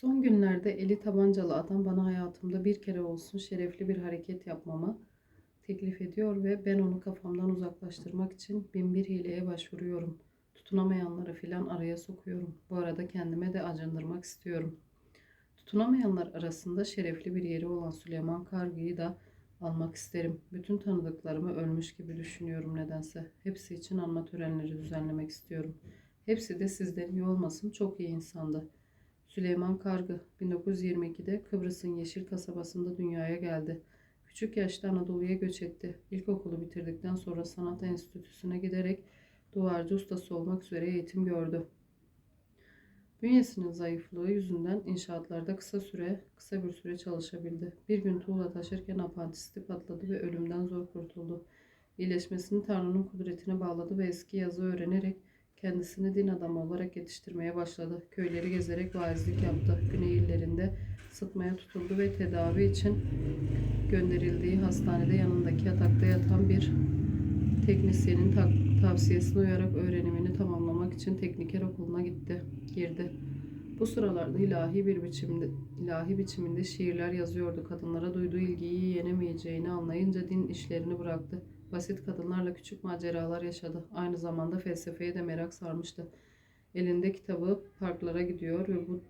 Son günlerde eli tabancalı adam bana hayatımda bir kere olsun şerefli bir hareket yapmamı teklif ediyor ve ben onu kafamdan uzaklaştırmak için bin bir hileye başvuruyorum. Tutunamayanları filan araya sokuyorum. Bu arada kendime de acındırmak istiyorum. Tutunamayanlar arasında şerefli bir yeri olan Süleyman Kargı'yı da almak isterim. Bütün tanıdıklarımı ölmüş gibi düşünüyorum nedense. Hepsi için anma törenleri düzenlemek istiyorum. Hepsi de sizden iyi olmasın çok iyi insandı. Süleyman Kargı 1922'de Kıbrıs'ın Yeşil kasabasında dünyaya geldi. Küçük yaşta Anadolu'ya göç etti. İlkokulu bitirdikten sonra sanat enstitüsüne giderek duvarcı ustası olmak üzere eğitim gördü. Bünyesinin zayıflığı yüzünden inşaatlarda kısa süre, kısa bir süre çalışabildi. Bir gün tuğla taşırken apandisti patladı ve ölümden zor kurtuldu. İyileşmesini Tanrı'nın kudretine bağladı ve eski yazı öğrenerek kendisini din adamı olarak yetiştirmeye başladı. Köyleri gezerek vaizlik yaptı. Güney illerinde sıtmaya tutuldu ve tedavi için gönderildiği hastanede yanındaki yatakta yatan bir teknisyenin ta- tavsiyesine uyarak öğrenimini tamamlamak için tekniker okuluna gitti, girdi. Bu sıralarda ilahi bir biçimde, ilahi biçiminde şiirler yazıyordu. Kadınlara duyduğu ilgiyi yenemeyeceğini anlayınca din işlerini bıraktı. Basit kadınlarla küçük maceralar yaşadı. Aynı zamanda felsefeye de merak sarmıştı. Elinde kitabı parklara gidiyor ve bu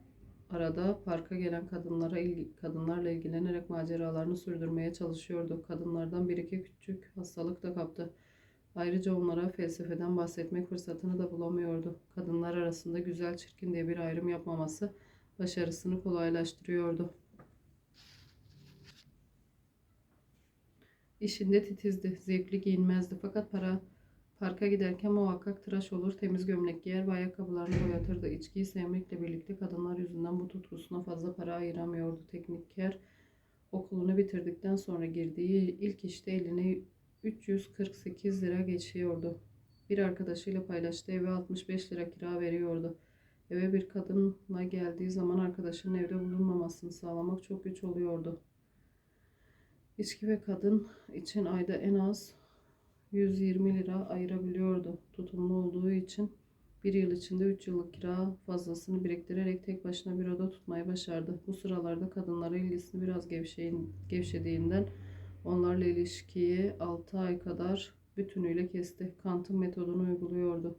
arada parka gelen kadınlara ilgi, kadınlarla ilgilenerek maceralarını sürdürmeye çalışıyordu. Kadınlardan bir iki küçük hastalık da kaptı. Ayrıca onlara felsefeden bahsetmek fırsatını da bulamıyordu. Kadınlar arasında güzel çirkin diye bir ayrım yapmaması başarısını kolaylaştırıyordu. İşinde titizdi, zevkli giyinmezdi fakat para parka giderken muhakkak tıraş olur, temiz gömlek giyer ve ayakkabılarını boyatırdı. İçkiyi sevmekle birlikte kadınlar yüzünden bu tutkusuna fazla para ayıramıyordu. Tekniker okulunu bitirdikten sonra girdiği ilk işte eline 348 lira geçiyordu. Bir arkadaşıyla paylaştığı eve 65 lira kira veriyordu. Eve bir kadınla geldiği zaman arkadaşının evde bulunmamasını sağlamak çok güç oluyordu. İçki ve kadın için ayda en az 120 lira ayırabiliyordu. Tutumlu olduğu için bir yıl içinde 3 yıllık kira fazlasını biriktirerek tek başına bir oda tutmayı başardı. Bu sıralarda kadınlara ilgisini biraz gevşeyin, gevşediğinden onlarla ilişkiyi 6 ay kadar bütünüyle kesti. Kant'ın metodunu uyguluyordu.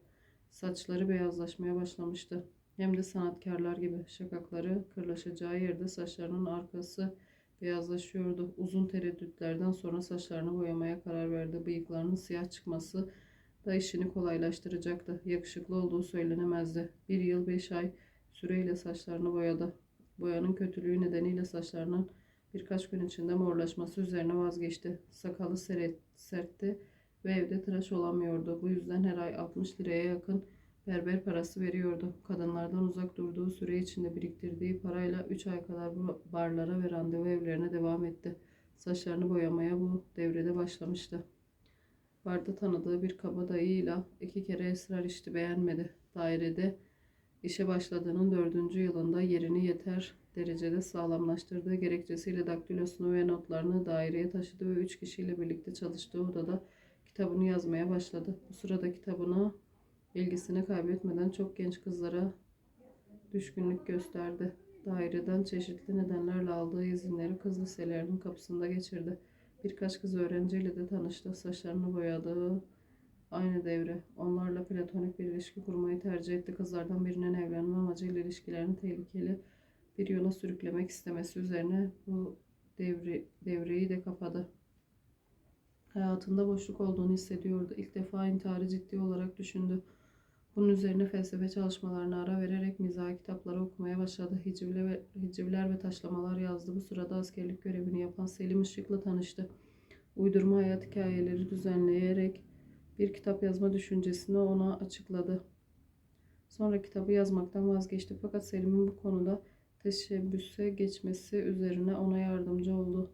Saçları beyazlaşmaya başlamıştı. Hem de sanatkarlar gibi şakakları kırlaşacağı yerde saçlarının arkası beyazlaşıyordu. Uzun tereddütlerden sonra saçlarını boyamaya karar verdi. Bıyıklarının siyah çıkması da işini kolaylaştıracaktı. Yakışıklı olduğu söylenemezdi. Bir yıl beş ay süreyle saçlarını boyadı. Boyanın kötülüğü nedeniyle saçlarının birkaç gün içinde morlaşması üzerine vazgeçti. Sakalı seret, sertti ve evde tıraş olamıyordu. Bu yüzden her ay 60 liraya yakın berber parası veriyordu. Kadınlardan uzak durduğu süre içinde biriktirdiği parayla 3 ay kadar barlara ve randevu evlerine devam etti. Saçlarını boyamaya bu devrede başlamıştı. Barda tanıdığı bir kabadayıyla iki kere esrar içti beğenmedi. Dairede işe başladığının dördüncü yılında yerini yeter derecede sağlamlaştırdığı gerekçesiyle daktilosunu ve notlarını daireye taşıdı ve üç kişiyle birlikte çalıştığı odada kitabını yazmaya başladı. Bu sırada kitabını ilgisini kaybetmeden çok genç kızlara düşkünlük gösterdi. Daireden çeşitli nedenlerle aldığı izinleri kız liselerinin kapısında geçirdi. Birkaç kız öğrenciyle de tanıştı. Saçlarını boyadığı aynı devre. Onlarla platonik bir ilişki kurmayı tercih etti. Kızlardan birinin evlenme amacıyla ilişkilerini tehlikeli bir yola sürüklemek istemesi üzerine bu devre, devreyi de kapadı. Hayatında boşluk olduğunu hissediyordu. İlk defa intiharı ciddi olarak düşündü. Bunun üzerine felsefe çalışmalarına ara vererek mizahi kitapları okumaya başladı. Hicivle ve, hicivler ve taşlamalar yazdı. Bu sırada askerlik görevini yapan Selim Işık'la tanıştı. Uydurma hayat hikayeleri düzenleyerek bir kitap yazma düşüncesini ona açıkladı. Sonra kitabı yazmaktan vazgeçti fakat Selim'in bu konuda teşebbüse geçmesi üzerine ona yardımcı oldu.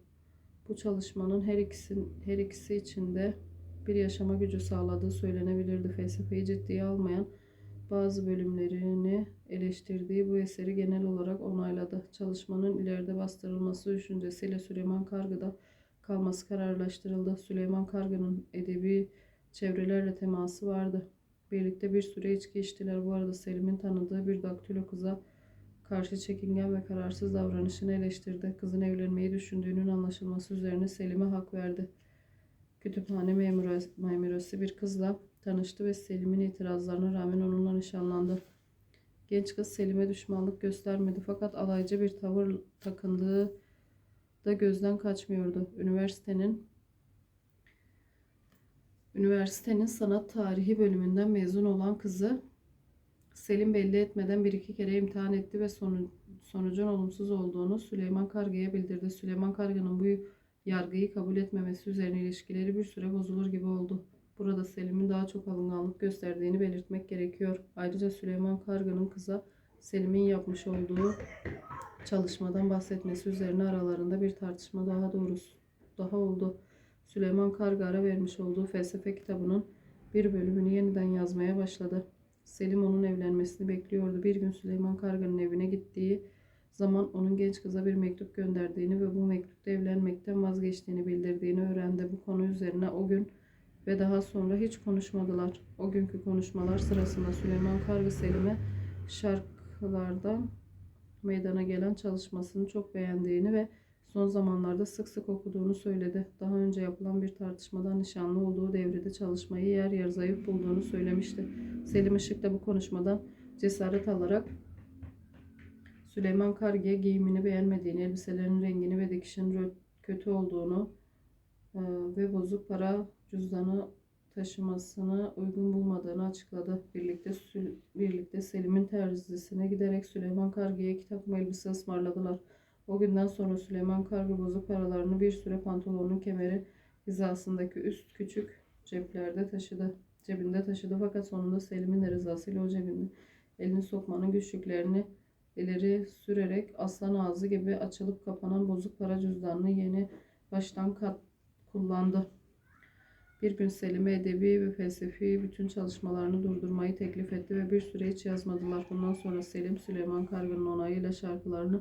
Bu çalışmanın her ikisi, her ikisi için de bir yaşama gücü sağladığı söylenebilirdi. Felsefeyi ciddiye almayan bazı bölümlerini eleştirdiği bu eseri genel olarak onayladı. Çalışmanın ileride bastırılması düşüncesiyle Süleyman Kargı'da kalması kararlaştırıldı. Süleyman Kargı'nın edebi çevrelerle teması vardı. Birlikte bir süre içki içtiler. Bu arada Selim'in tanıdığı bir daktilo kıza karşı çekingen ve kararsız davranışını eleştirdi. Kızın evlenmeyi düşündüğünün anlaşılması üzerine Selim'e hak verdi. Kütüphane memurası bir kızla tanıştı ve Selim'in itirazlarına rağmen onunla nişanlandı. Genç kız Selim'e düşmanlık göstermedi fakat alaycı bir tavır takındığı da gözden kaçmıyordu. Üniversitenin Üniversitenin sanat tarihi bölümünden mezun olan kızı Selim belli etmeden bir iki kere imtihan etti ve sonu, sonucun olumsuz olduğunu Süleyman Kargı'ya bildirdi. Süleyman Kargı'nın bu yargıyı kabul etmemesi üzerine ilişkileri bir süre bozulur gibi oldu. Burada Selim'in daha çok alınganlık gösterdiğini belirtmek gerekiyor. Ayrıca Süleyman Kargı'nın kıza Selim'in yapmış olduğu çalışmadan bahsetmesi üzerine aralarında bir tartışma daha doğrusu daha oldu. Süleyman Kargı ara vermiş olduğu felsefe kitabının bir bölümünü yeniden yazmaya başladı. Selim onun evlenmesini bekliyordu. Bir gün Süleyman Kargı'nın evine gittiği zaman onun genç kıza bir mektup gönderdiğini ve bu mektupta evlenmekten vazgeçtiğini bildirdiğini öğrendi. Bu konu üzerine o gün ve daha sonra hiç konuşmadılar. O günkü konuşmalar sırasında Süleyman Kargı Selim'e şarkılardan meydana gelen çalışmasını çok beğendiğini ve son zamanlarda sık sık okuduğunu söyledi. Daha önce yapılan bir tartışmadan nişanlı olduğu devrede çalışmayı yer yer zayıf bulduğunu söylemişti. Selim Işık da bu konuşmadan cesaret alarak Süleyman Kargı'ya giyimini beğenmediğini, elbiselerin rengini ve dikişinin kötü olduğunu e, ve bozuk para cüzdanı taşımasını uygun bulmadığını açıkladı. Birlikte birlikte Selim'in terzisine giderek Süleyman Kargı'ya iki takım elbise ısmarladılar. O günden sonra Süleyman Kargı bozuk paralarını bir süre pantolonun kemeri hizasındaki üst küçük ceplerde taşıdı. Cebinde taşıdı fakat sonunda Selim'in de rızasıyla o cebinde elini sokmanın güçlüklerini ileri sürerek aslan ağzı gibi açılıp kapanan bozuk para cüzdanını yeni baştan kat kullandı. Bir gün Selim'e edebi ve felsefi bütün çalışmalarını durdurmayı teklif etti ve bir süre hiç yazmadılar. Bundan sonra Selim Süleyman Kargı'nın onayıyla şarkılarını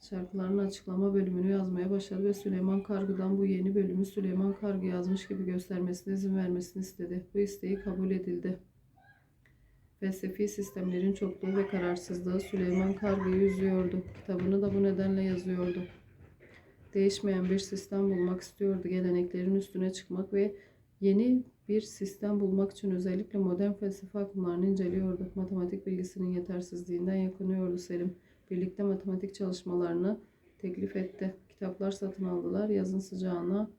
şarkıların açıklama bölümünü yazmaya başladı ve Süleyman Kargı'dan bu yeni bölümü Süleyman Kargı yazmış gibi göstermesine izin vermesini istedi. Bu isteği kabul edildi. Felsefi sistemlerin çokluğu ve kararsızlığı Süleyman Kargı'yı üzüyordu. Kitabını da bu nedenle yazıyordu. Değişmeyen bir sistem bulmak istiyordu. Geleneklerin üstüne çıkmak ve yeni bir sistem bulmak için özellikle modern felsefe akımlarını inceliyordu. Matematik bilgisinin yetersizliğinden yakınıyordu Selim. Birlikte matematik çalışmalarını teklif etti. Kitaplar satın aldılar. Yazın sıcağına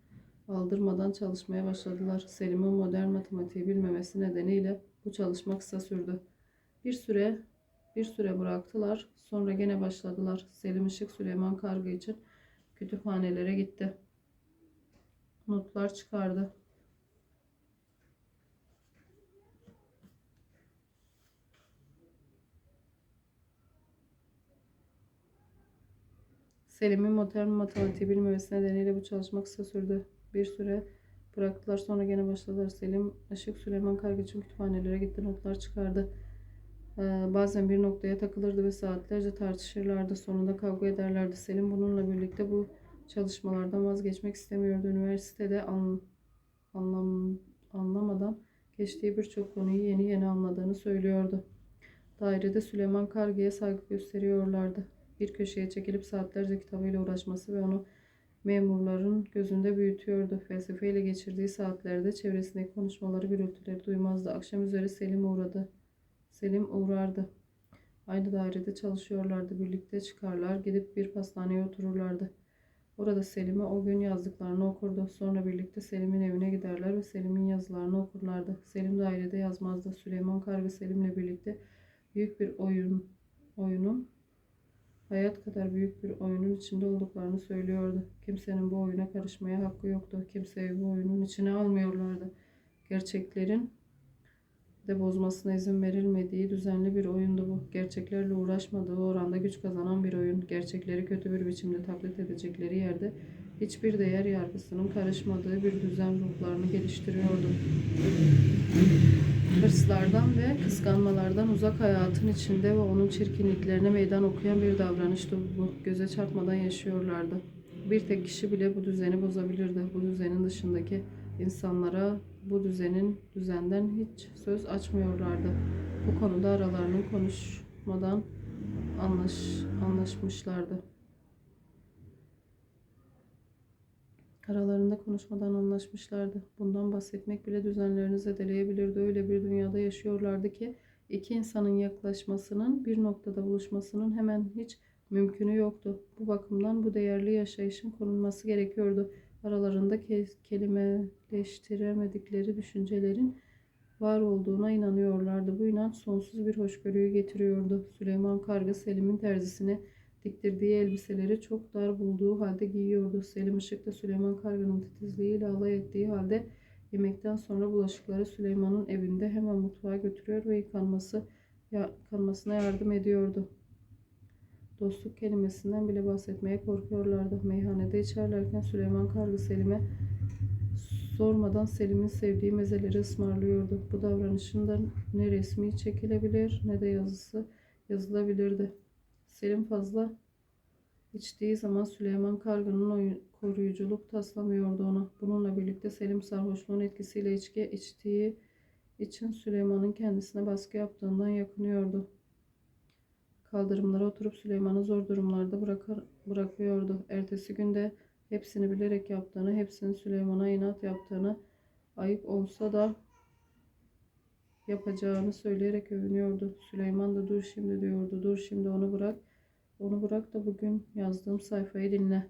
aldırmadan çalışmaya başladılar. Selim'in modern matematiği bilmemesi nedeniyle bu çalışma kısa sürdü. Bir süre bir süre bıraktılar. Sonra gene başladılar. Selim Işık Süleyman Kargı için kütüphanelere gitti. Notlar çıkardı. Selim'in modern matematiği bilmemesi nedeniyle bu çalışma kısa sürdü. Bir süre bıraktılar sonra gene başladılar. Selim Işık Süleyman Kargı için kütüphanelere gitti. Notlar çıkardı. Ee, bazen bir noktaya takılırdı ve saatlerce tartışırlardı. Sonunda kavga ederlerdi. Selim bununla birlikte bu çalışmalardan vazgeçmek istemiyordu. Üniversitede an, anlam, anlamadan geçtiği birçok konuyu yeni yeni anladığını söylüyordu. Dairede Süleyman Kargı'ya saygı gösteriyorlardı. Bir köşeye çekilip saatlerce kitabıyla uğraşması ve onu memurların gözünde büyütüyordu. Felsefeyle geçirdiği saatlerde çevresindeki konuşmaları gürültüleri duymazdı. Akşam üzeri Selim uğradı. Selim uğrardı. Aynı dairede çalışıyorlardı. Birlikte çıkarlar, gidip bir pastaneye otururlardı. Orada Selim'e o gün yazdıklarını okurdu. Sonra birlikte Selim'in evine giderler ve Selim'in yazılarını okurlardı. Selim dairede yazmazdı. Süleyman Kargı Selim'le birlikte büyük bir oyun oyunun hayat kadar büyük bir oyunun içinde olduklarını söylüyordu. Kimsenin bu oyuna karışmaya hakkı yoktu. Kimseyi bu oyunun içine almıyorlardı. Gerçeklerin de bozmasına izin verilmediği düzenli bir oyundu bu. Gerçeklerle uğraşmadığı oranda güç kazanan bir oyun. Gerçekleri kötü bir biçimde taklit edecekleri yerde hiçbir değer yargısının karışmadığı bir düzen ruhlarını geliştiriyordu. Hırslardan ve kıskanmalardan uzak hayatın içinde ve onun çirkinliklerine meydan okuyan bir davranıştı bu. Göze çarpmadan yaşıyorlardı. Bir tek kişi bile bu düzeni bozabilirdi. Bu düzenin dışındaki insanlara bu düzenin düzenden hiç söz açmıyorlardı. Bu konuda aralarının konuşmadan anlaş, anlaşmışlardı. Aralarında konuşmadan anlaşmışlardı. Bundan bahsetmek bile düzenlerini zedeleyebilirdi. Öyle bir dünyada yaşıyorlardı ki iki insanın yaklaşmasının, bir noktada buluşmasının hemen hiç mümkünü yoktu. Bu bakımdan bu değerli yaşayışın korunması gerekiyordu. Aralarında ke- kelimeleştiremedikleri düşüncelerin var olduğuna inanıyorlardı. Bu inanç sonsuz bir hoşgörüyü getiriyordu. Süleyman Kargı Selim'in terzisine diktirdiği elbiseleri çok dar bulduğu halde giyiyordu. Selim Işık da Süleyman Kargı'nın titizliğiyle alay ettiği halde yemekten sonra bulaşıkları Süleyman'ın evinde hemen mutfağa götürüyor ve yıkanması yıkanmasına yardım ediyordu. Dostluk kelimesinden bile bahsetmeye korkuyorlardı. Meyhanede içerlerken Süleyman Kargı Selim'e sormadan Selim'in sevdiği mezeleri ısmarlıyordu. Bu davranışında ne resmi çekilebilir ne de yazısı yazılabilirdi. Selim fazla içtiği zaman Süleyman Kargı'nın koruyuculuk taslamıyordu ona. Bununla birlikte Selim sarhoşluğun etkisiyle içki içtiği için Süleyman'ın kendisine baskı yaptığından yakınıyordu. Kaldırımlara oturup Süleyman'ı zor durumlarda bırakır, bırakıyordu. Ertesi günde hepsini bilerek yaptığını, hepsinin Süleyman'a inat yaptığını, ayıp olsa da yapacağını söyleyerek övünüyordu. Süleyman da dur şimdi diyordu. Dur şimdi onu bırak. Onu bırak da bugün yazdığım sayfayı dinle.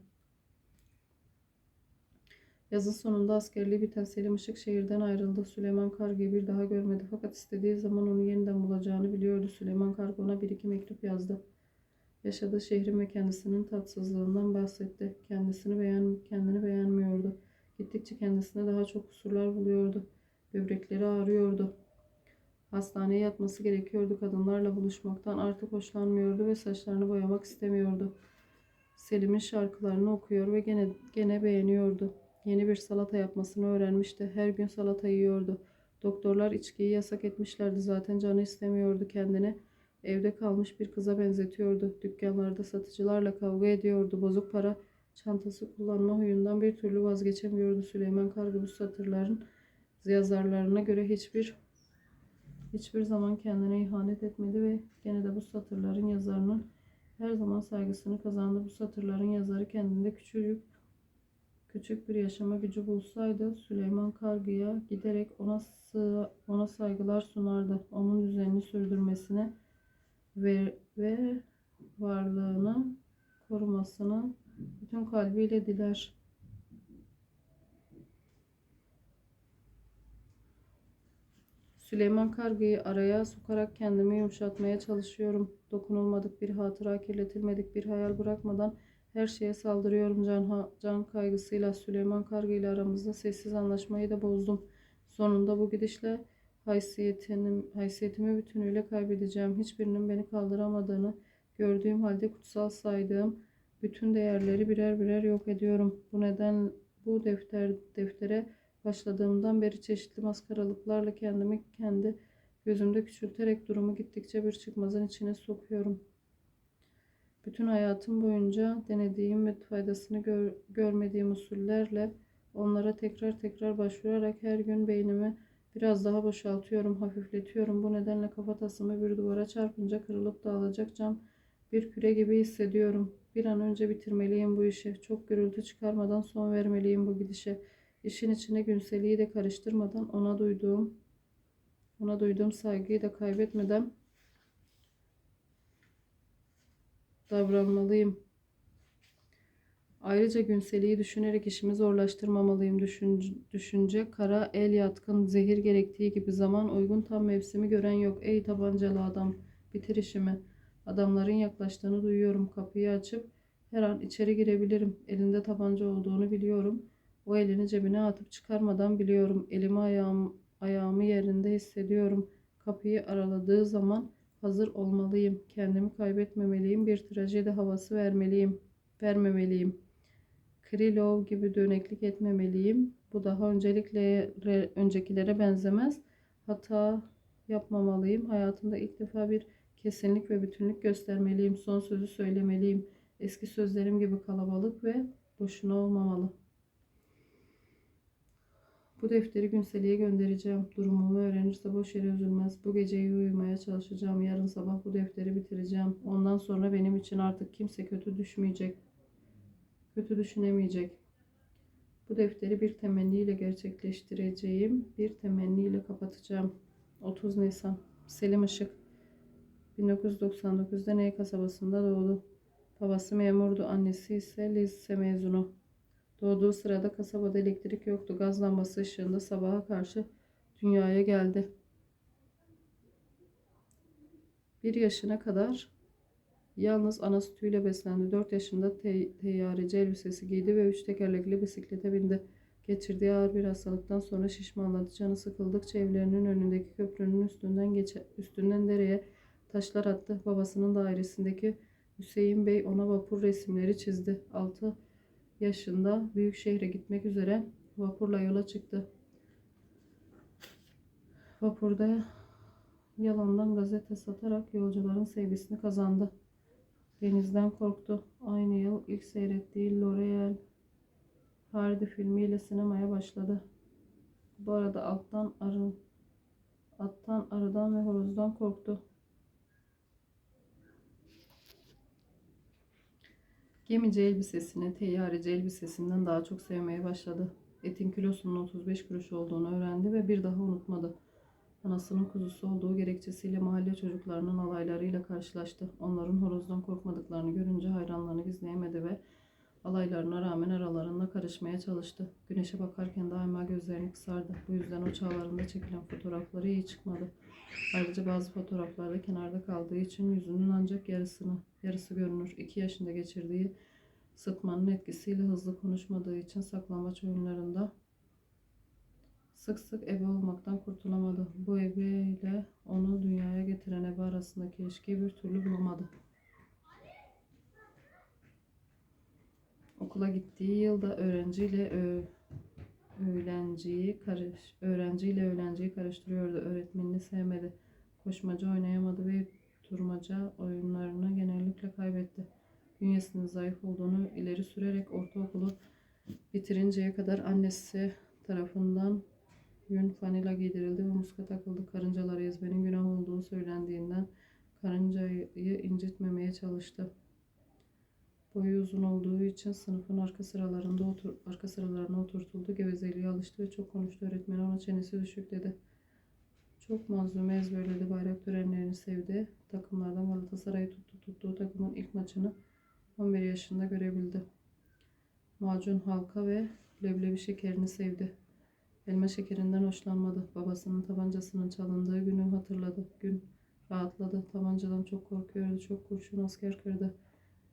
Yazın sonunda askerliği biten Selim Işık şehirden ayrıldı. Süleyman Kargı'yı bir daha görmedi fakat istediği zaman onu yeniden bulacağını biliyordu. Süleyman Kargı ona bir iki mektup yazdı. Yaşadığı şehrin ve kendisinin tatsızlığından bahsetti. Kendisini beğen, kendini beğenmiyordu. Gittikçe kendisine daha çok kusurlar buluyordu. Böbrekleri ağrıyordu. Hastaneye yatması gerekiyordu. Kadınlarla buluşmaktan artık hoşlanmıyordu ve saçlarını boyamak istemiyordu. Selim'in şarkılarını okuyor ve gene gene beğeniyordu. Yeni bir salata yapmasını öğrenmişti. Her gün salata yiyordu. Doktorlar içkiyi yasak etmişlerdi. Zaten canı istemiyordu kendini. Evde kalmış bir kıza benzetiyordu. Dükkanlarda satıcılarla kavga ediyordu. Bozuk para çantası kullanma huyundan bir türlü vazgeçemiyordu. Süleyman Kargı bu satırların yazarlarına göre hiçbir hiçbir zaman kendine ihanet etmedi ve gene de bu satırların yazarının her zaman saygısını kazandı. Bu satırların yazarı kendinde küçük küçük bir yaşama gücü bulsaydı Süleyman Kargı'ya giderek ona ona saygılar sunardı. Onun düzenini sürdürmesine ve, ve varlığını korumasını bütün kalbiyle diler. Süleyman Kargı'yı araya sokarak kendimi yumuşatmaya çalışıyorum. Dokunulmadık bir hatıra, kirletilmedik bir hayal bırakmadan her şeye saldırıyorum can, can kaygısıyla. Süleyman Kargı ile aramızda sessiz anlaşmayı da bozdum. Sonunda bu gidişle haysiyetimi, haysiyetimi bütünüyle kaybedeceğim. Hiçbirinin beni kaldıramadığını gördüğüm halde kutsal saydığım bütün değerleri birer birer yok ediyorum. Bu neden bu defter deftere başladığımdan beri çeşitli maskaralıklarla kendimi kendi gözümde küçülterek durumu gittikçe bir çıkmazın içine sokuyorum. Bütün hayatım boyunca denediğim ve faydasını gör- görmediğim usullerle onlara tekrar tekrar başvurarak her gün beynimi biraz daha boşaltıyorum, hafifletiyorum. Bu nedenle kafatasımı bir duvara çarpınca kırılıp dağılacak cam bir küre gibi hissediyorum. Bir an önce bitirmeliyim bu işi. Çok gürültü çıkarmadan son vermeliyim bu gidişe. İşin içine günseliği de karıştırmadan ona duyduğum ona duyduğum saygıyı da kaybetmeden davranmalıyım. Ayrıca günseliği düşünerek işimi zorlaştırmamalıyım. Düşünce, düşünce kara, el yatkın, zehir gerektiği gibi zaman uygun tam mevsimi gören yok. Ey tabancalı adam, bitir işimi. Adamların yaklaştığını duyuyorum. Kapıyı açıp her an içeri girebilirim. Elinde tabanca olduğunu biliyorum. O elini cebine atıp çıkarmadan biliyorum. Elimi ayağım, ayağımı yerinde hissediyorum. Kapıyı araladığı zaman hazır olmalıyım. Kendimi kaybetmemeliyim. Bir trajedi havası vermeliyim. Vermemeliyim. Krylov gibi döneklik etmemeliyim. Bu daha öncelikle re- öncekilere benzemez. Hata yapmamalıyım. Hayatımda ilk defa bir kesinlik ve bütünlük göstermeliyim. Son sözü söylemeliyim. Eski sözlerim gibi kalabalık ve boşuna olmamalı. Bu defteri Günseli'ye göndereceğim. Durumumu öğrenirse boş yere üzülmez. Bu geceyi uyumaya çalışacağım. Yarın sabah bu defteri bitireceğim. Ondan sonra benim için artık kimse kötü düşmeyecek. Kötü düşünemeyecek. Bu defteri bir temenniyle gerçekleştireceğim. Bir temenniyle kapatacağım. 30 Nisan. Selim Işık. 1999'da Ney kasabasında doğdu. Babası memurdu, annesi ise lise mezunu. Doğduğu sırada kasabada elektrik yoktu. Gaz lambası ışığında sabaha karşı dünyaya geldi. Bir yaşına kadar yalnız ana sütüyle beslendi. 4 yaşında te teyyareci elbisesi giydi ve üç tekerlekli bisiklete bindi. Geçirdiği ağır bir hastalıktan sonra şişmanladı. Canı sıkıldıkça evlerinin önündeki köprünün üstünden geçe üstünden dereye taşlar attı. Babasının dairesindeki Hüseyin Bey ona vapur resimleri çizdi. 6 yaşında büyük şehre gitmek üzere vapurla yola çıktı. Vapurda yalandan gazete satarak yolcuların sevgisini kazandı. Denizden korktu. Aynı yıl ilk seyrettiği L'Oreal Hardy filmiyle sinemaya başladı. Bu arada alttan arı, attan, arıdan ve horozdan korktu. Gemici elbisesini teyyareci elbisesinden daha çok sevmeye başladı. Etin kilosunun 35 kuruş olduğunu öğrendi ve bir daha unutmadı. Anasının kuzusu olduğu gerekçesiyle mahalle çocuklarının alaylarıyla karşılaştı. Onların horozdan korkmadıklarını görünce hayranlığını gizleyemedi ve alaylarına rağmen aralarında karışmaya çalıştı. Güneşe bakarken daima gözlerini kısardı. Bu yüzden o çağlarında çekilen fotoğrafları iyi çıkmadı. Ayrıca bazı fotoğraflarda kenarda kaldığı için yüzünün ancak yarısını, yarısı görünür. İki yaşında geçirdiği sıtmanın etkisiyle hızlı konuşmadığı için saklambaç oyunlarında sık sık ebe olmaktan kurtulamadı. Bu ebe ile onu dünyaya getiren ebe arasındaki ilişkiyi bir türlü bulamadı. Okula gittiği yılda öğrenciyle ö, öğrenciyi karış öğrenciyle öğrenciyi karıştırıyordu. Öğretmenini sevmedi. Koşmaca oynayamadı ve turmaca oyunlarını genellikle kaybetti. Bünyesinin zayıf olduğunu ileri sürerek ortaokulu bitirinceye kadar annesi tarafından yün fanila giydirildi ve muska takıldı. Karıncaları ezmenin günah olduğu söylendiğinden karıncayı incitmemeye çalıştı. Boyu uzun olduğu için sınıfın arka sıralarında otur arka sıralarına oturtuldu. Gevezeliğe alıştı ve çok konuştu. Öğretmen ona çenesi düşük dedi. Çok mazlume ezberledi. Bayrak törenlerini sevdi. Takımlardan Galatasaray'ı tuttu. Tuttuğu takımın ilk maçını 11 yaşında görebildi. Macun halka ve leblebi şekerini sevdi. Elma şekerinden hoşlanmadı. Babasının tabancasının çalındığı günü hatırladı. Gün rahatladı. Tabancadan çok korkuyordu. Çok kurşun asker kırdı.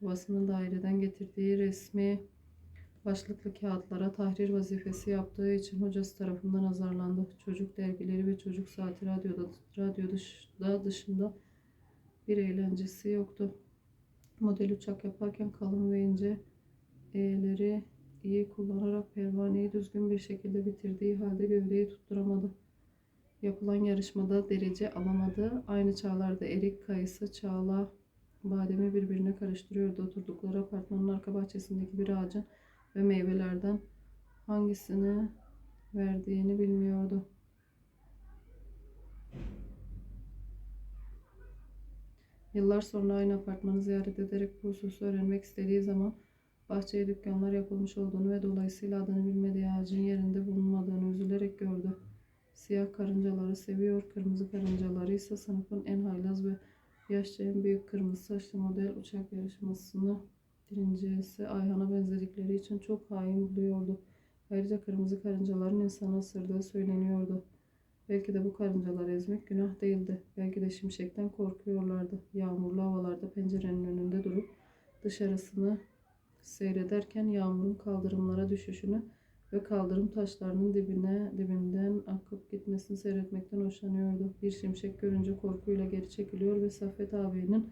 Babasının daireden getirdiği resmi başlıklı kağıtlara tahrir vazifesi yaptığı için hocası tarafından azarlandı. Çocuk dergileri ve çocuk saati radyoda, radyo dışında, dışında bir eğlencesi yoktu. Model uçak yaparken kalın ve ince eğleri iyi kullanarak pervaneyi düzgün bir şekilde bitirdiği halde gövdeyi tutturamadı. Yapılan yarışmada derece alamadı. Aynı çağlarda erik, kayısı, çağla, bademi birbirine karıştırıyordu. Oturdukları apartmanın arka bahçesindeki bir ağacın ve meyvelerden hangisini verdiğini bilmiyordu. Yıllar sonra aynı apartmanı ziyaret ederek bu hususu öğrenmek istediği zaman bahçeye dükkanlar yapılmış olduğunu ve dolayısıyla adını bilmediği ağacın yerinde bulunmadığını üzülerek gördü. Siyah karıncaları seviyor, kırmızı karıncaları ise sınıfın en haylaz ve yaşça en büyük kırmızı saçlı model uçak yarışmasını birincisi Ayhan'a benzedikleri için çok hain buluyordu. Ayrıca kırmızı karıncaların insanı ısırdığı söyleniyordu. Belki de bu karıncaları ezmek günah değildi. Belki de şimşekten korkuyorlardı. Yağmurlu havalarda pencerenin önünde durup dışarısını seyrederken yağmurun kaldırımlara düşüşünü ve kaldırım taşlarının dibine dibinden akıp gitmesini seyretmekten hoşlanıyordu. Bir şimşek görünce korkuyla geri çekiliyor ve Saffet ağabeyinin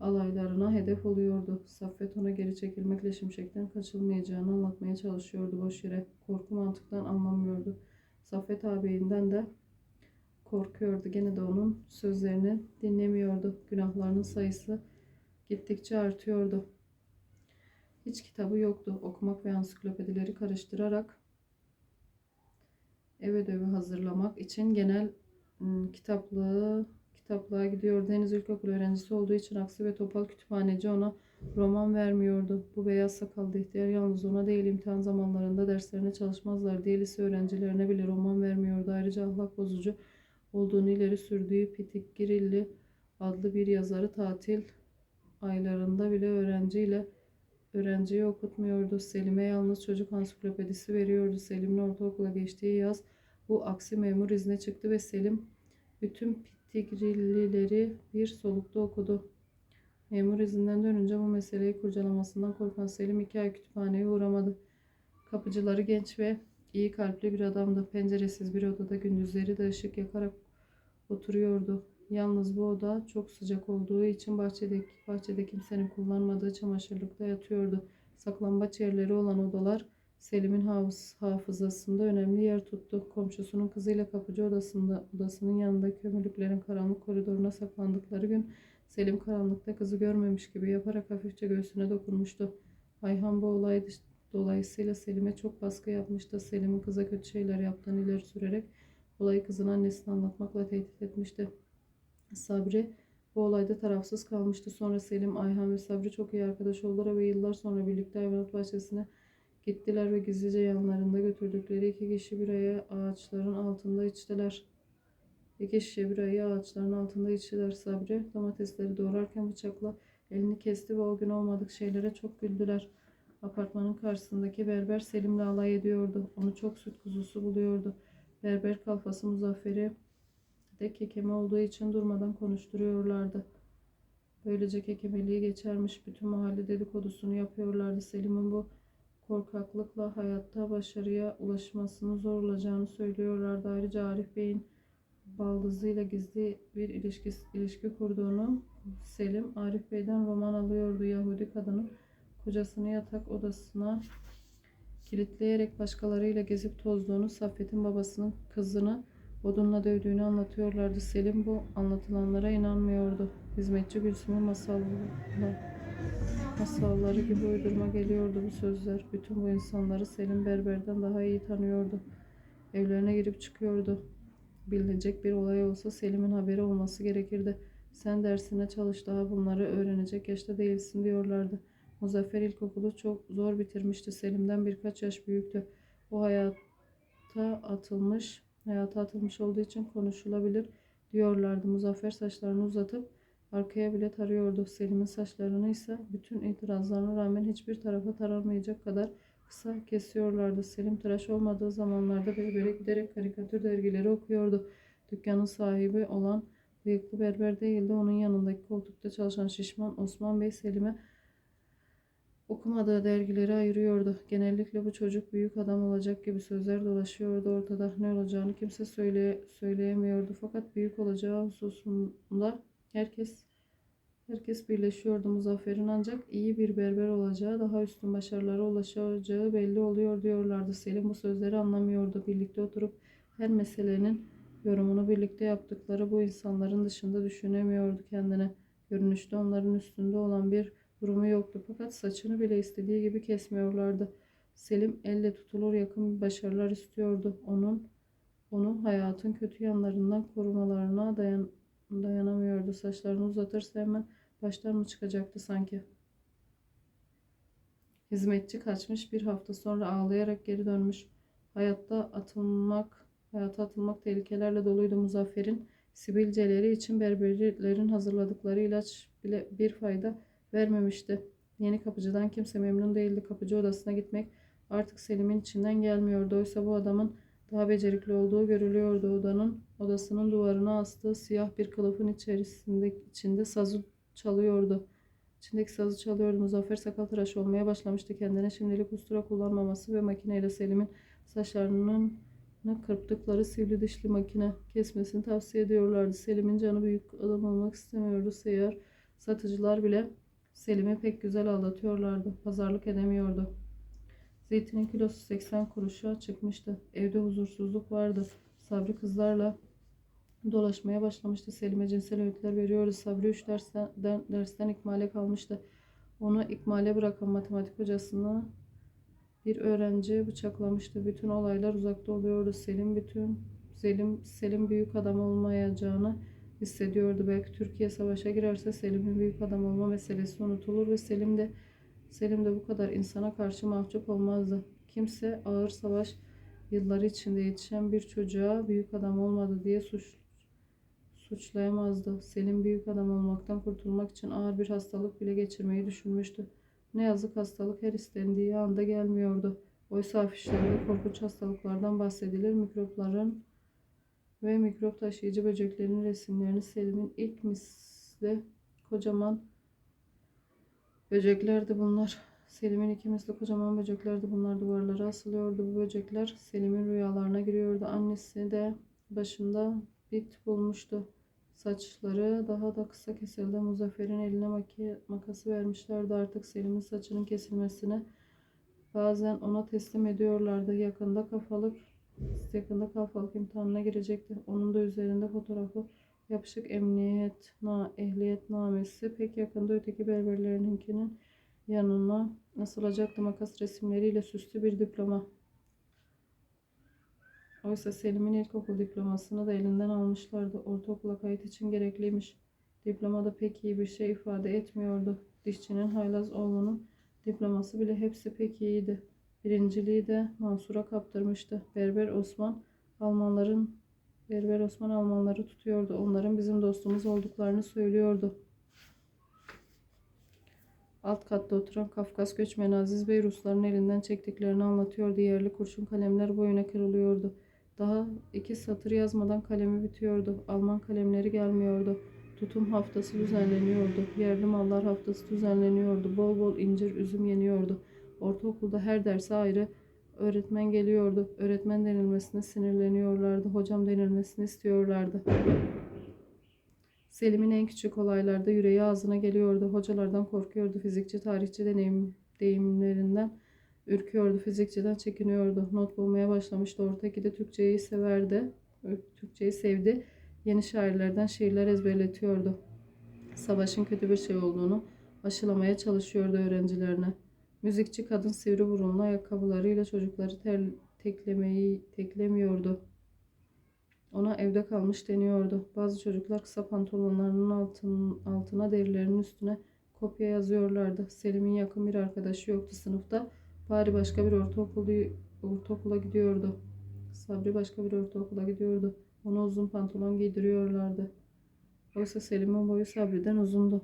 alaylarına hedef oluyordu. Saffet ona geri çekilmekle şimşekten kaçılmayacağını anlatmaya çalışıyordu boş yere. Korku mantıktan anlamıyordu. Saffet ağabeyinden de korkuyordu. Gene de onun sözlerini dinlemiyordu. Günahlarının sayısı gittikçe artıyordu. Hiç kitabı yoktu. Okumak ve ansiklopedileri karıştırarak ev ödevi hazırlamak için genel kitaplığı kitaplığa gidiyordu. Henüz ilkokul öğrencisi olduğu için aksi ve topal kütüphaneci ona roman vermiyordu. Bu beyaz sakallı ihtiyar yalnız ona değil imtihan zamanlarında derslerine çalışmazlar diye lise öğrencilerine bile roman vermiyordu. Ayrıca ahlak bozucu olduğunu ileri sürdüğü Pitik Girilli adlı bir yazarı tatil aylarında bile öğrenciyle öğrenciyi okutmuyordu. Selim'e yalnız çocuk ansiklopedisi veriyordu. Selim'in ortaokula geçtiği yaz bu aksi memur izne çıktı ve Selim bütün Pitigrillileri bir solukta okudu. Memur izinden dönünce bu meseleyi kurcalamasından korkan Selim iki ay kütüphaneye uğramadı. Kapıcıları genç ve iyi kalpli bir adamdı. Penceresiz bir odada gündüzleri de ışık yakarak oturuyordu. Yalnız bu oda çok sıcak olduğu için bahçede, bahçede kimsenin kullanmadığı çamaşırlıkta yatıyordu. Saklambaç yerleri olan odalar Selim'in hafız, hafızasında önemli yer tuttu. Komşusunun kızıyla kapıcı odasında odasının yanındaki kömürlüklerin karanlık koridoruna saklandıkları gün Selim karanlıkta kızı görmemiş gibi yaparak hafifçe göğsüne dokunmuştu. Ayhan bu olay dolayısıyla Selim'e çok baskı yapmıştı. Selim'in kıza kötü şeyler yaptığını ileri sürerek olayı kızın annesine anlatmakla tehdit etmişti. Sabri bu olayda tarafsız kalmıştı. Sonra Selim, Ayhan ve Sabri çok iyi arkadaş oldular ve yıllar sonra birlikte hayvanat bahçesine gittiler ve gizlice yanlarında götürdükleri iki kişi bir aya ağaçların altında içtiler. İki şişe bir ayı ağaçların altında içtiler. Sabri domatesleri doğrarken bıçakla elini kesti ve o gün olmadık şeylere çok güldüler. Apartmanın karşısındaki berber Selim'le alay ediyordu. Onu çok süt kuzusu buluyordu. Berber kalfası Muzaffer'i de kekeme olduğu için durmadan konuşturuyorlardı. Böylece kekemeliği geçermiş bütün mahalle dedikodusunu yapıyorlardı. Selim'in bu korkaklıkla hayatta başarıya ulaşmasını zor olacağını söylüyorlardı. Ayrıca Arif Bey'in baldızıyla gizli bir ilişki, ilişki kurduğunu Selim Arif Bey'den roman alıyordu. Yahudi kadının kocasını yatak odasına kilitleyerek başkalarıyla gezip tozduğunu, Saffet'in babasının kızını odunla dövdüğünü anlatıyorlardı. Selim bu anlatılanlara inanmıyordu. Hizmetçi Gülsüm'ün masalları, masalları gibi uydurma geliyordu bu sözler. Bütün bu insanları Selim Berber'den daha iyi tanıyordu. Evlerine girip çıkıyordu. Bilinecek bir olay olsa Selim'in haberi olması gerekirdi. Sen dersine çalış daha bunları öğrenecek yaşta değilsin diyorlardı. Muzaffer ilkokulu çok zor bitirmişti. Selim'den birkaç yaş büyüktü. O hayata atılmış, hayata atılmış olduğu için konuşulabilir diyorlardı. Muzaffer saçlarını uzatıp arkaya bile tarıyordu. Selim'in saçlarını ise bütün itirazlarına rağmen hiçbir tarafa taranmayacak kadar kısa kesiyorlardı. Selim tıraş olmadığı zamanlarda berbere giderek karikatür dergileri okuyordu. Dükkanın sahibi olan bıyıklı berber değildi. Onun yanındaki koltukta çalışan şişman Osman Bey Selim'e okumadığı dergileri ayırıyordu. Genellikle bu çocuk büyük adam olacak gibi sözler dolaşıyordu ortada. Ne olacağını kimse söyle, söyleyemiyordu. Fakat büyük olacağı hususunda herkes herkes birleşiyordu. Muzaffer'in ancak iyi bir berber olacağı, daha üstün başarılara ulaşacağı belli oluyor diyorlardı. Selim bu sözleri anlamıyordu. Birlikte oturup her meselenin yorumunu birlikte yaptıkları bu insanların dışında düşünemiyordu kendine. Görünüşte onların üstünde olan bir durumu yoktu. Fakat saçını bile istediği gibi kesmiyorlardı. Selim elle tutulur yakın başarılar istiyordu. Onun onu hayatın kötü yanlarından korumalarına dayan, dayanamıyordu. Saçlarını uzatırsa hemen baştan mı çıkacaktı sanki? Hizmetçi kaçmış bir hafta sonra ağlayarak geri dönmüş. Hayatta atılmak, hayata atılmak tehlikelerle doluydu Muzaffer'in. Sibilceleri için berberlerin hazırladıkları ilaç bile bir fayda vermemişti. Yeni kapıcıdan kimse memnun değildi. Kapıcı odasına gitmek artık Selim'in içinden gelmiyordu. Oysa bu adamın daha becerikli olduğu görülüyordu. Odanın odasının duvarına astığı siyah bir kılıfın içerisinde içinde sazı çalıyordu. İçindeki sazı çalıyordu. Muzaffer sakal tıraş olmaya başlamıştı. Kendine şimdilik ustura kullanmaması ve makineyle Selim'in saçlarının kırptıkları sivri dişli makine kesmesini tavsiye ediyorlardı. Selim'in canı büyük adam olmak istemiyordu. Seyyar satıcılar bile Selim'i pek güzel aldatıyorlardı. Pazarlık edemiyordu. Zeytinin kilosu 80 kuruşa çıkmıştı. Evde huzursuzluk vardı. Sabri kızlarla dolaşmaya başlamıştı. Selim'e cinsel öğütler veriyordu. Sabri 3 dersten, dersten ikmale kalmıştı. Onu ikmale bırakan matematik hocasına Bir öğrenci bıçaklamıştı. Bütün olaylar uzakta oluyordu. Selim bütün Selim Selim büyük adam olmayacağını hissediyordu. Belki Türkiye savaşa girerse Selim'in büyük adam olma meselesi unutulur ve Selim de Selim de bu kadar insana karşı mahcup olmazdı. Kimse ağır savaş yılları içinde yetişen bir çocuğa büyük adam olmadı diye suç suçlayamazdı. Selim büyük adam olmaktan kurtulmak için ağır bir hastalık bile geçirmeyi düşünmüştü. Ne yazık hastalık her istendiği anda gelmiyordu. Oysa afişlerde korkunç hastalıklardan bahsedilir. Mikropların ve mikrop taşıyıcı böceklerin resimlerini Selim'in ilk misli kocaman böceklerdi bunlar. Selim'in iki misli kocaman böceklerdi bunlar duvarlara asılıyordu. Bu böcekler Selim'in rüyalarına giriyordu. Annesi de başında bit bulmuştu. Saçları daha da kısa kesildi. Muzaffer'in eline maki- makası vermişlerdi. Artık Selim'in saçının kesilmesini bazen ona teslim ediyorlardı. Yakında kafalık yakında kafalık imtihanına girecekti. Onun da üzerinde fotoğrafı yapışık emniyet na ehliyetnamesi pek yakında öteki berberlerininkinin yanına asılacaktı makas resimleriyle süslü bir diploma. Oysa Selim'in ilkokul diplomasını da elinden almışlardı. Ortaokula kayıt için gerekliymiş. Diplomada pek iyi bir şey ifade etmiyordu. Dişçinin haylaz oğlunun diploması bile hepsi pek iyiydi. Birinciliği de Mansur'a kaptırmıştı. Berber Osman Almanların Berber Osman Almanları tutuyordu. Onların bizim dostumuz olduklarını söylüyordu. Alt katta oturan Kafkas göçmeni Aziz Bey Rusların elinden çektiklerini anlatıyordu. Yerli kurşun kalemler boyuna kırılıyordu. Daha iki satır yazmadan kalemi bitiyordu. Alman kalemleri gelmiyordu. Tutum haftası düzenleniyordu. Yerli mallar haftası düzenleniyordu. Bol bol incir, üzüm yeniyordu. Ortaokulda her derse ayrı öğretmen geliyordu. Öğretmen denilmesine sinirleniyorlardı. Hocam denilmesini istiyorlardı. Selim'in en küçük olaylarda yüreği ağzına geliyordu. Hocalardan korkuyordu. Fizikçi, tarihçi deneyim, deyimlerinden ürküyordu. Fizikçiden çekiniyordu. Not bulmaya başlamıştı. Ortaki de Türkçeyi severdi. Türkçeyi sevdi. Yeni şairlerden şiirler ezberletiyordu. Savaşın kötü bir şey olduğunu aşılamaya çalışıyordu öğrencilerine. Müzikçi kadın sivri burunlu ayakkabılarıyla çocukları ter, teklemeyi teklemiyordu. Ona evde kalmış deniyordu. Bazı çocuklar kısa pantolonlarının altın, altına derilerinin üstüne kopya yazıyorlardı. Selim'in yakın bir arkadaşı yoktu sınıfta. Bari başka bir ortaokulu, ortaokula gidiyordu. Sabri başka bir ortaokula gidiyordu. Ona uzun pantolon giydiriyorlardı. Oysa Selim'in boyu Sabri'den uzundu.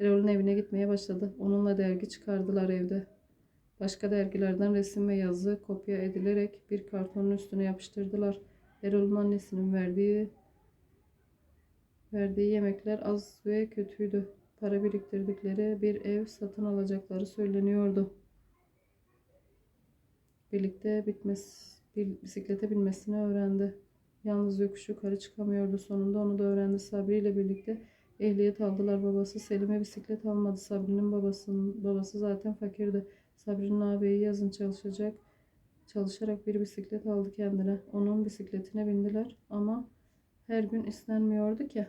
Erol'un evine gitmeye başladı. Onunla dergi çıkardılar evde. Başka dergilerden resim ve yazı kopya edilerek bir kartonun üstüne yapıştırdılar. Erol'un annesinin verdiği verdiği yemekler az ve kötüydü. Para biriktirdikleri bir ev satın alacakları söyleniyordu. Birlikte bitmez, bir bisiklete binmesini öğrendi. Yalnız yokuş yukarı çıkamıyordu. Sonunda onu da öğrendi. Sabri ile birlikte ehliyet aldılar. Babası Selim'e bisiklet almadı. Sabri'nin babasının babası zaten fakirdi. Sabri'nin ağabeyi yazın çalışacak. Çalışarak bir bisiklet aldı kendine. Onun bisikletine bindiler ama her gün istenmiyordu ki.